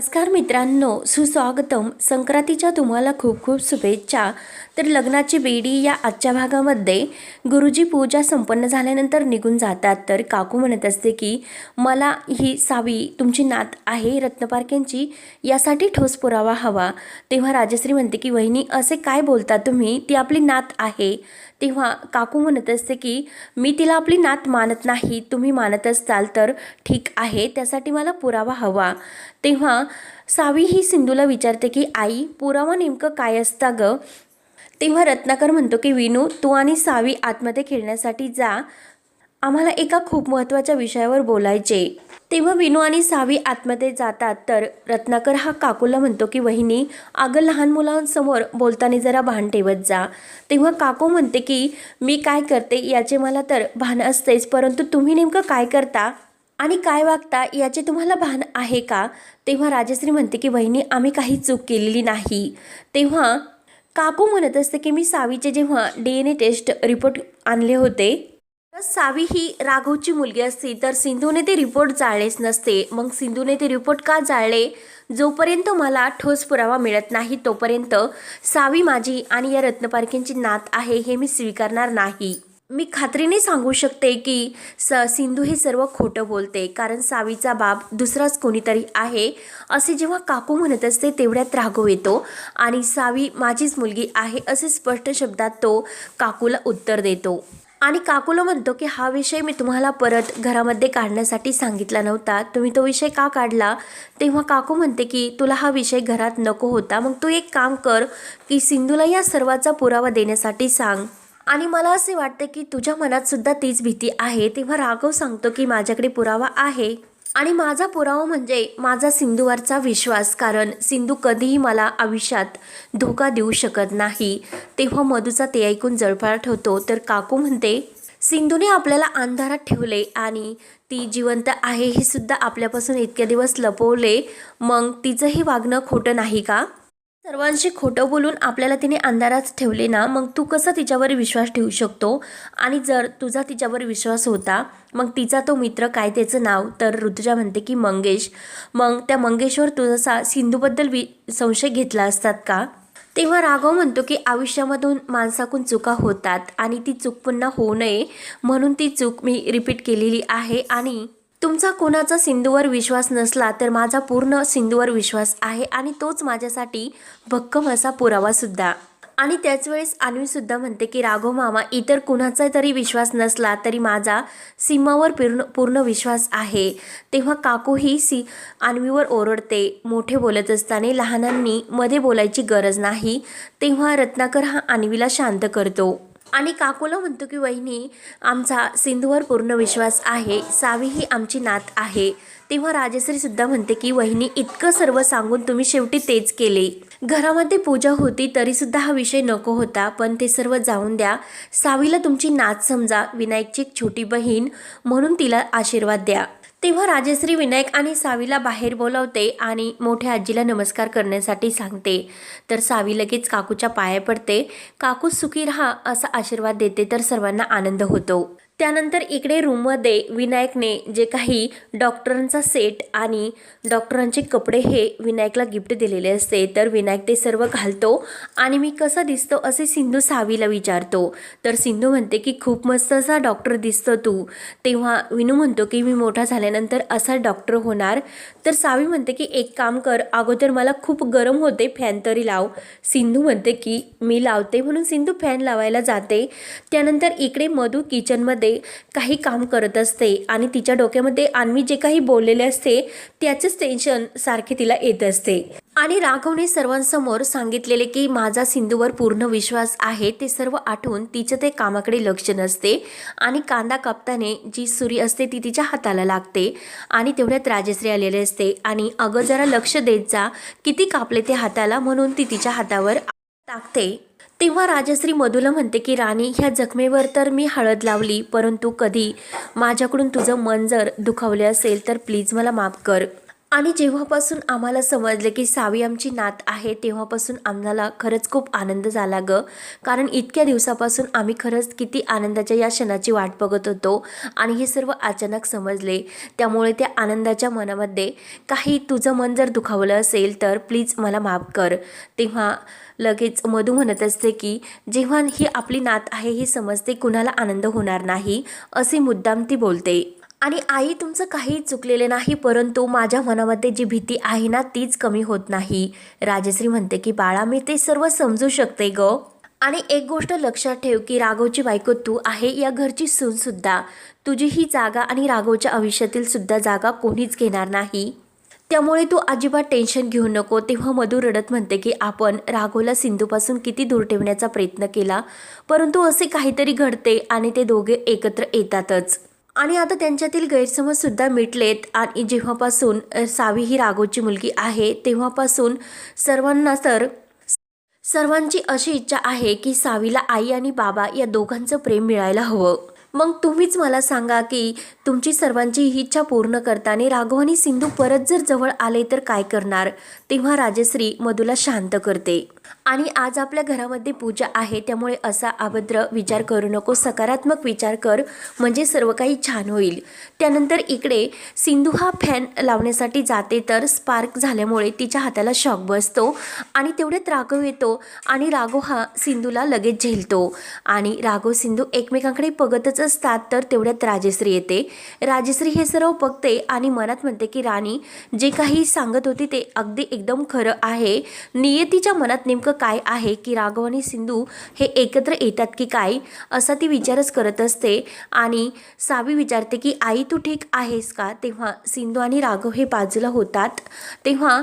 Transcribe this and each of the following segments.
नमस्कार मित्रांनो सुस्वागतम. संक्रांतीच्या तुम्हाला खूप खूप शुभेच्छा. तर लग्नाची बेडी या आजच्या भागामध्ये गुरुजी पूजा संपन्न झाल्यानंतर निघून जातात. तर काकू म्हणत असते की मला ही सावी तुमची नात आहे रत्नपारख्यांची. यासाठी ठोस पुरावा हवा. तेव्हा राजश्री म्हणते की वहिनी असे काय बोलता तुम्ही? ती आपली नात आहे. तेव्हा काकू म्हणत असते की मी तिला आपली नात मानत नाही. तुम्ही मानत असाल तर ठीक आहे. त्यासाठी मला पुरावा हवा. तेव्हा सावी ही सिंधूला विचारते की आई पुरावा नेमकं काय असतं ग? तेव्हा रत्नाकर म्हणतो की विनू तू आणि सावी आतमध्ये खेळण्यासाठी जा. आम्हाला एका खूप महत्त्वाच्या विषयावर बोलायचे. तेव्हा विनू आणि सावी आतमध्ये जातात तर रत्नाकर हा काकूला म्हणतो की वहिनी अगं लहान मुलांसमोर बोलताना जरा भान ठेवत जा. तेव्हा काकू म्हणते की मी काय करते याचे मला तर भान असतेच परंतु तुम्ही नेमकं काय करता? आणि काय वागता याचे तुम्हाला भान आहे का? तेव्हा राजश्री म्हणते की वहिनी आम्ही काही चूक केलेली नाही. तेव्हा काकू म्हणत असते की मी सावीचे जेव्हा D N A test report आणले होते तर सावी ही राघवची मुलगी असती तर सिंधूने ते रिपोर्ट जाळलेच नसते. मग सिंधूने ते रिपोर्ट का जाळले? जोपर्यंत मला ठोस पुरावा मिळत नाही तोपर्यंत सावी माझी आणि या रत्नपारखेंची नात आहे हे मी स्वीकारणार नाही. मी खात्रीने सांगू शकते की स सिंधू हे सर्व खोटं बोलते कारण सावीचा बाप दुसराच कोणीतरी आहे असे जेव्हा काकू म्हणत असते तेवढ्यात राघव येतो आणि सावी माझीच मुलगी आहे असे स्पष्ट शब्दात तो काकूला उत्तर देतो. आणि काकूला म्हणतो की हा विषय मी तुम्हाला परत घरामध्ये काढण्यासाठी सांगितला नव्हता. तुम्ही तो विषय का काढला? तेव्हा काकू म्हणते की तुला हा विषय घरात नको होता. मग तू एक काम कर की सिंधूला या सर्वाचा पुरावा देण्यासाठी सांग. आणि मला असे वाटते की तुझ्या मनात सुद्धा तीच भीती आहे. तेव्हा राघव सांगतो की माझ्याकडे पुरावा आहे. आणि माझा पुरावा म्हणजे माझा सिंधूवरचा विश्वास. कारण सिंधू कधीही मला आयुष्यात धोका देऊ शकत नाही. तेव्हा मधूचा ते ऐकून जळफळाट होतो तर काकू म्हणते सिंधूने आपल्याला अंधारात ठेवले आणि ती जिवंत आहे हे सुद्धा आपल्यापासून इतके दिवस लपवले. मग तिचंही वागणं खोटं नाही का? सर्वांशी खोटं बोलून आपल्याला तिने अंधारात ठेवले ना मग तू कसा तिच्यावर विश्वास ठेवू शकतो? आणि जर तुझा तिच्यावर विश्वास होता मग तिचा तो मित्र काय त्याचं नाव? तर ऋतुजा म्हणते की मंगेश. मग त्या मंगेशवर तुझा सिंधूबद्दल वि संशय घेतला असतात का? तेव्हा राघव म्हणतो की आयुष्यामधून माणसाकून चुका होतात आणि ती चूक पुन्हा होऊ नये म्हणून ती चूक मी रिपीट केलेली आहे आणि तुमचा कोणाचा सिंधूवर विश्वास नसला तर माझा पूर्ण सिंधूवर विश्वास आहे आणि तोच माझ्यासाठी भक्कम असा पुरावासुद्धा आणि त्याच वेळेस अन्वी म्हणते की राघव मामा इतर कुणाचा तरी विश्वास नसला तरी माझा सीमावर पूर्ण पूर्ण विश्वास आहे. तेव्हा काकू ही सी आणवीवर ओरडते मोठे बोलत असताना लहानांनी मध्ये बोलायची गरज नाही. तेव्हा रत्नाकर हा आणवीला शांत करतो. आणि काकूला म्हणतो की वहिनी आमचा सिंधूवर पूर्ण विश्वास आहे. सावी ही आमची नात आहे. तेव्हा राजश्री सुद्धा म्हणते की वहिनी इतकं सर्व सांगून तुम्ही शेवटी तेच केले. घरामध्ये पूजा होती तरी सुद्धा हा विषय नको होता पण ते सर्व जाऊन द्या. सावीला तुमची नात समजा. विनायकची एक छोटी बहीण म्हणून तिला आशीर्वाद द्या. तेव्हा राजश्री विनायक आणि सावीला बाहेर बोलावते आणि मोठ्या आजीला नमस्कार करण्यासाठी सांगते. तर सावी लगेच काकूच्या पाया पडते. काकू सुखी राहा असा आशीर्वाद देते तर सर्वांना आनंद होतो. त्यानंतर इकडे रूममध्ये विनायकने जे काही डॉक्टरांचा सेट आणि डॉक्टरांचे कपडे हे विनायकला गिफ्ट दिलेले असते तर विनायक ते सर्व घालतो. आणि मी कसा दिसतो असे सिंधू सावीला विचारतो. तर सिंधू म्हणते की खूप मस्त असा डॉक्टर दिसतो तू. तेव्हा विनू म्हणतो की मी मोठा झाल्यानंतर असा डॉक्टर होणार. तर सावी म्हणते की एक काम कर अगोदर मला खूप गरम होते फॅन तरी लाव. सिंधू म्हणते की मी लावते. म्हणून सिंधू फॅन लावायला जाते. त्यानंतर इकडे मधू किचनमध्ये काही काम करत असते आणि तिच्या डोक्यामध्ये आण्वी जे काही बोललेले असते त्याचंच टेन्शन सारखे तिला येत असते. आणि राघवने सर्वांसमोर सांगितलेले की माझा सिंधूवर पूर्ण विश्वास आहे ते सर्व आठवून तिचं ते कामाकडे लक्ष नसते आणि कांदा कापताने जी सुरी असते ती तिच्या हाताला लागते आणि तेवढ्यात राजश्री आलेले असते आणि अगं जरा लक्ष देत जा किती कापले ते हाताला म्हणून ती तिच्या हातावर टाकते. तेव्हा राजश्री मधूला म्हणते की राणी ह्या जखमेवर तर मी हळद लावली परंतु कधी माझ्याकडून तुझं मन जर दुखावले असेल तर प्लीज मला माफ कर. आणि जेव्हापासून आम्हाला समजलं की सावी आमची नात आहे तेव्हापासून आम्हाला खरंच खूप आनंद झाला ग. कारण इतक्या दिवसापासून आम्ही खरंच किती आनंदाच्या या क्षणाची वाट बघत होतो आणि हे सर्व अचानक समजले. त्यामुळे त्या आनंदाच्या मनामध्ये काही तुझं मन जर दुखावलं असेल तर प्लीज मला माफ कर. तेव्हा लगेच मधू म्हणत असते की जेव्हा ही आपली नात आहे हे समजते कुणाला आनंद होणार नाही असे मुद्दाम ती बोलते. आणि आई तुमचं काही चुकलेलं नाही परंतु माझ्या मनामध्ये जी भीती आहे ना तीच कमी होत नाही. राजश्री म्हणते की बाळा मी ते सर्व समजू शकते ग. आणि एक गोष्ट लक्षात ठेव की राघवची बायको तू आहे या घरची सूनसुद्धा तुझी ही जागा आणि राघवच्या आयुष्यातील सुद्धा जागा कोणीच घेणार नाही. त्यामुळे तू अजिबात टेन्शन घेऊ नको. तेव्हा मधू रडत म्हणते की आपण राघवला सिंधूपासून किती दूर ठेवण्याचा प्रयत्न केला? परंतु असे काहीतरी घडते आणि ते दोघे एकत्र येतातच. आणि आता त्यांच्यातील गैरसमजसुद्धा मिटलेत. आणि जेव्हापासून सावी ही राघोची मुलगी आहे तेव्हापासून सर्वांना तर सर्वांची अशी इच्छा आहे की सावीला आई आणि बाबा या दोघांचं प्रेम मिळायला हवं. मग तुम्हीच मला सांगा की तुमची सर्वांची ही इच्छा पूर्ण करताना राघव आणि सिंधू परत जर जवळ आले तर काय करणार? तेव्हा राजश्री मधूला शांत करते. आणि आज आपल्या घरामध्ये पूजा आहे त्यामुळे असा अभद्र विचार करू नको सकारात्मक विचार कर म्हणजे सर्व काही छान होईल. त्यानंतर इकडे सिंधू हा फॅन लावण्यासाठी जाते तर स्पार्क झाल्यामुळे तिच्या हाताला शॉक बसतो आणि तेवढ्यात राघव येतो आणि राघव हा सिंधूला लगेच झेलतो. आणि राघव सिंधू एकमेकांकडे बघतच असतात तर तेवढ्यात राजश्री येते. राजश्री हे सर्व बघते आणि मनात म्हणते की राणी जे काही सांगत होती ते अगदी एकदम खरं आहे. नियतीच्या मनात नेमकं काय आहे की राघव आणि सिंधू हे एकत्र येतात की काय असा ती विचारच करत असते. आणि सावी विचारते की आई तू ठीक आहेस का? तेव्हा सिंधू आणि राघव हे बाजूला होतात. तेव्हा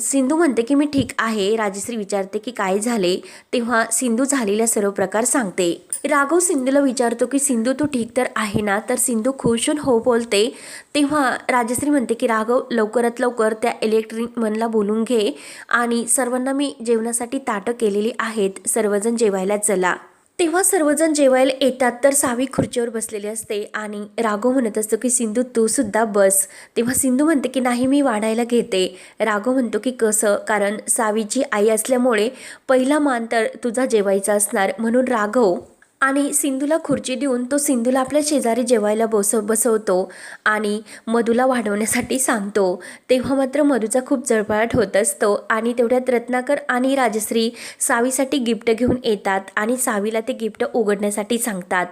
सिंधू म्हणते की मी ठीक आहे. राजश्री विचारते की काय झाले? तेव्हा सिंधू झालेल्या सर्व प्रकार सांगते. राघव सिंधूला विचारतो की सिंधू तू ठीक तर आहे ना? तर सिंधू खुश होऊन हो बोलते. तेव्हा राजश्री म्हणते की राघव लवकरात लवकर त्या इलेक्ट्रिक मनला बोलून घे. आणि सर्वांना मी जेवणासाठी ताटं केलेली आहेत. सर्वजण जेवायला चला. तेव्हा सर्वजण जेवायला येतात तर सावी खुर्चीवर बसलेली असते आणि राघव म्हणत असतो की सिंधू तू सुद्धा बस. तेव्हा सिंधू म्हणते की नाही मी वाढायला घेते. राघव म्हणतो की कसं? कारण सावीची आई असल्यामुळे पहिला मान तर तुझा जेवायचा असणार. म्हणून राघव आणि सिंधूला खुर्ची देऊन तो सिंधूला आपल्या शेजारी जेवायला बसव बसवतो आणि मधूला वाढवण्यासाठी सांगतो. तेव्हा मात्र मधूचा खूप जळफळाट होत असतो आणि तेवढ्यात रत्नाकर आणि राजश्री सावीसाठी गिफ्ट घेऊन येतात आणि सावीला ते गिफ्ट उघडण्यासाठी सांगतात.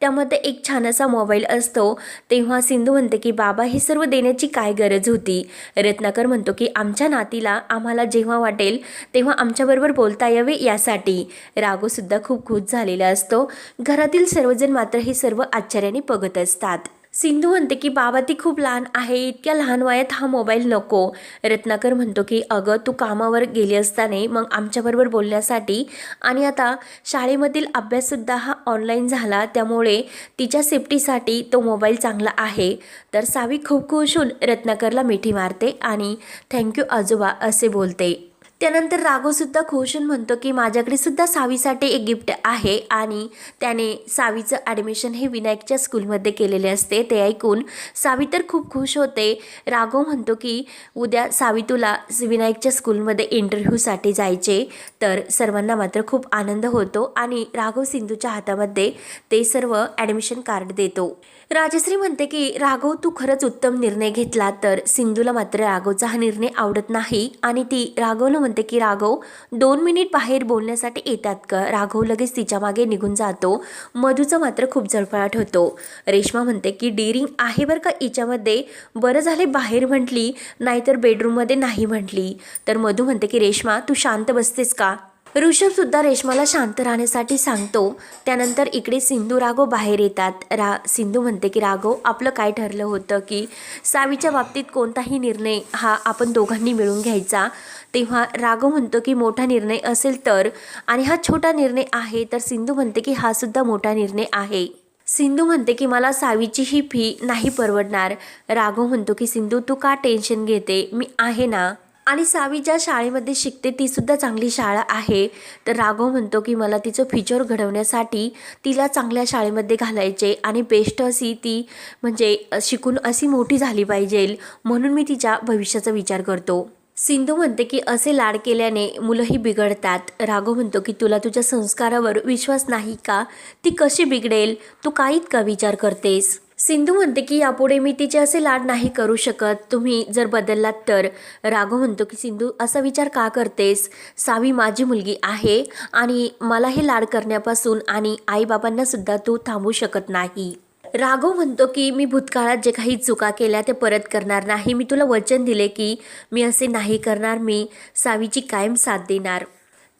त्यामध्ये एक छान असा मोबाईल असतो. तेव्हा सिंधू म्हणते की बाबा हे सर्व देण्याची काय गरज होती? रत्नाकर म्हणतो की आमच्या नातीला आम्हाला जेव्हा वाटेल तेव्हा आमच्याबरोबर बोलता यावे यासाठी. रागोसुद्धा खूप खुश झालेला असतो. घरातील सर्वजण मात्र हे सर्व आश्चर्याने बघत असतात. सिंधू म्हणते की बाबा ती खूप लहान आहे इतक्या लहान वयात हा मोबाईल नको. रत्नाकर म्हणतो की अगं तू कामावर गेली असताना मग आमच्याबरोबर बोलण्यासाठी आणि आता शाळेमधील अभ्याससुद्धा हा ऑनलाईन झाला त्यामुळे तिच्या सेफ्टीसाठी तो मोबाईल चांगला आहे. तर सावी खूप खुश होऊन रत्नाकरला मिठी मारते आणि थँक्यू आजोबा असे बोलते. त्यानंतर राघवसुद्धा खुश म्हणतो की माझ्याकडे सुद्धा सावीसाठी एक गिफ्ट आहे आणि त्याने सावीचं ॲडमिशन हे विनायकच्या स्कूलमध्ये केलेले असते. ते ऐकून सावी तर खूप खुश होते. राघव म्हणतो की उद्या सावी तुला विनायकच्या स्कूलमध्ये इंटरव्ह्यूसाठी जायचे. तर सर्वांना मात्र खूप आनंद होतो आणि राघव सिंधूच्या हातामध्ये ते सर्व ॲडमिशन कार्ड देतो. राजश्री म्हणते की राघव तू खरंच उत्तम निर्णय घेतला. तर सिंधूला मात्र राघवचा हा निर्णय आवडत नाही. आणि ती राघवला म्हणते की राघव दोन मिनिट बाहेर बोलण्यासाठी येतात का? राघव लगेच तिच्यामागे निघून जातो. मधूचं मात्र खूप जळफळाट होतो. रेश्मा म्हणते की डिरिंग आहे बरं का हिच्यामध्ये? बरं झाले बाहेर म्हटली नाहीतर बेडरूममध्ये नाही म्हटली. तर मधू म्हणते की रेश्मा तू शांत बसतेस का? ऋषभ सुद्धा रेश्माला शांत राहण्यासाठी सांगतो. त्यानंतर इकडे सिंधू राघव बाहेर येतात. रा सिंधू म्हणते की राघव आपलं काय ठरलं होतं की सावीच्या बाबतीत कोणताही निर्णय हा आपण दोघांनी मिळून घ्यायचा? तेव्हा राघव म्हणतो की मोठा निर्णय असेल तर आणि हा छोटा निर्णय आहे तर सिंधू म्हणते की हा सुद्धा मोठा निर्णय आहे. सिंधू म्हणते की मला सावीची ही फी नाही परवडणार. राघव म्हणतो की सिंधू तू का टेन्शन घेते? मी आहे ना. आणि सावी ज्या शाळेमध्ये शिकते तीसुद्धा चांगली शाळा आहे. तर राघव म्हणतो की मला तिचं फ्युचर घडवण्यासाठी तिला चांगल्या शाळेमध्ये घालायचे आणि बेस्ट अशी ती म्हणजे शिकून अशी मोठी झाली पाहिजे म्हणून मी तिच्या भविष्याचा विचार करतो. सिंधू म्हणते की असे लाड केल्याने मुलंही बिघडतात. राघव म्हणतो की तुला तुझ्या संस्कारावर विश्वास नाही का? ती कशी बिघडेल? तू का इतका विचार करतेस? सिंधू म्हणते की यापुढे मी तिचे असे लाड नाही करू शकत. तुम्ही जर बदललात तर. राघव म्हणतो की सिंधू असा विचार का करतेस? सावी माझी मुलगी आहे आणि मला हे लाड करण्यापासून आणि आईबाबांनासुद्धा तू थांबू शकत नाही. राघव म्हणतो की मी भूतकाळात जे काही चुका केल्या ते परत करणार नाही. मी तुला वचन दिले की मी असे नाही करणार. मी सावीची कायम साथ देणार.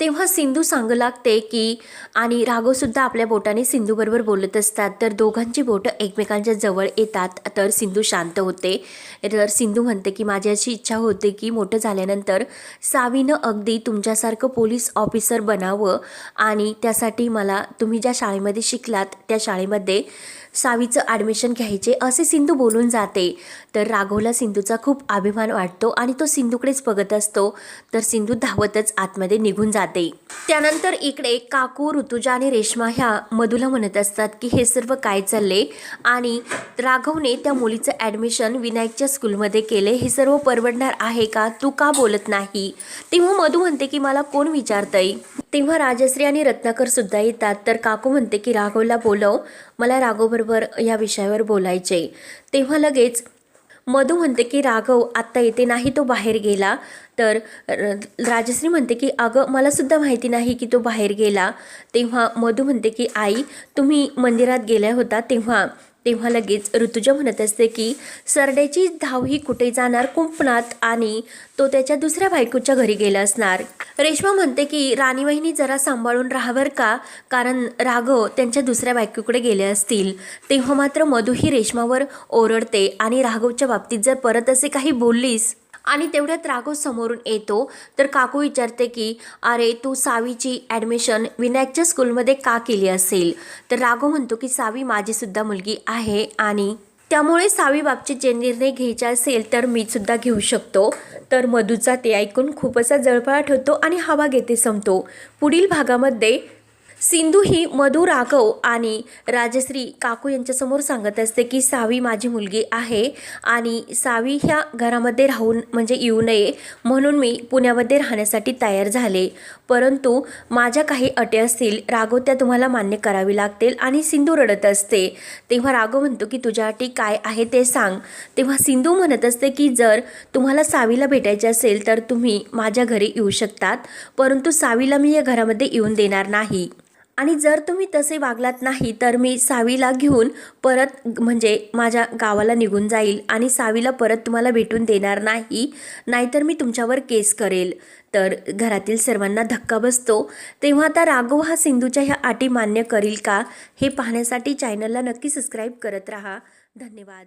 तेव्हा सिंधू सांगू लागते की आणि राघवसुद्धा आपल्या बोटाने सिंधूबरोबर बोलत असतात. तर दोघांची बोटं एकमेकांच्या जवळ येतात तर सिंधू शांत होते. तर सिंधू म्हणते की माझी अशी इच्छा होते की मोठं झाल्यानंतर सावीनं अगदी तुमच्यासारखं पोलीस ऑफिसर बनावं आणि त्यासाठी मला तुम्ही ज्या शाळेमध्ये शिकलात त्या शाळेमध्ये सावीचं ॲडमिशन घ्यायचे असे सिंधू बोलून जाते. तर राघवला सिंधूचा खूप अभिमान वाटतो आणि तो सिंधूकडेच बघत असतो. तर सिंधू धावतच आतमध्ये निघून जाते. त्यानंतर इकडे काकू ऋतुजा आणि रेश्मा ह्या मधुला म्हणत असतात की हे सर्व काय चालले? आणि राघवने त्या मुलीचं ॲडमिशन विनायकच्या स्कूलमध्ये केले. हे सर्व परवडणार आहे का? तू का बोलत नाही? तेव्हा मधू म्हणते की मला कोण विचारतंय? तेव्हा राजश्री आणि रत्नाकर सुद्धा येतात. तर काकू म्हणते की राघवला बोलव. मला राघवबरोबर या विषयावर बोलायचे तेव्हा लगेच मधू म्हणते की राघव आत्ता येते नाही तो बाहेर गेला. तर र- राजश्री म्हणते की अगं मलासुद्धा माहिती नाही की तो बाहेर गेला. तेव्हा मधू म्हणते की आई तुम्ही मंदिरात गेल्या होता तेव्हा तेव्हा लगेच ऋतुजा म्हणत असते की सरड्याची धाव ही कुठे जाणार कुंपणात आणि तो त्याच्या दुसऱ्या बायकोच्या घरी गेला असणार. रेश्मा म्हणते की राणीवाहिनी जरा सांभाळून राहावर का कारण राघव त्यांच्या दुसऱ्या बायकोकडे गेले असतील. तेव्हा मात्र मधू ही रेश्मावर ओरडते आणि राघवच्या बाबतीत जर परत असे काही बोललीस आणि तेवढ्यात राघव समोरून येतो. तर काकू विचारते की अरे तू सावीची ॲडमिशन विनायकच्या स्कूलमध्ये का केली असेल? तर राघव म्हणतो की सावी माझीसुद्धा मुलगी आहे आणि त्यामुळे सावीबाबचे जे निर्णय घ्यायचे असेल तर मी सुद्धा घेऊ शकतो. तर मधूचा ते ऐकून खूप असा जळफळाट होतो आणि हवा घेते संपतो. पुढील भागामध्ये सिंधू ही मधु राघव आणि राजश्री काकू यांच्यासमोर सांगत असते की सावी माझी मुलगी आहे आणि सावी ह्या घरामध्ये राहून म्हणजे येऊ नये म्हणून मी पुण्यामध्ये राहण्यासाठी तयार झाले. परंतु माझ्या काही अटी असतील राघव त्या तुम्हाला मान्य करावी लागतील आणि सिंधू रडत असते. तेव्हा राघव म्हणतो की तुझ्या अटी काय आहे ते सांग. तेव्हा सिंधू म्हणत असते की जर तुम्हाला सावीला भेटायचे असेल तर तुम्ही माझ्या घरी येऊ शकतात परंतु सावीला मी या घरामध्ये येऊन देणार नाही. आणि जर तुम्ही तसे वागलात नाही तर मी सावीला घेऊन परत म्हणजे माझ्या गावाला निघून जाईल आणि सावीला परत तुम्हाला भेटून देणार नाही नाहीतर मी तुमच्यावर केस करेल. तर घरातील सर्वांना धक्का बसतो. तेव्हा आता राघव हा सिंधूच्या ह्या अटी मान्य करील का हे पाहण्यासाठी चॅनलला नक्की सबस्क्राईब करत राहा. धन्यवाद.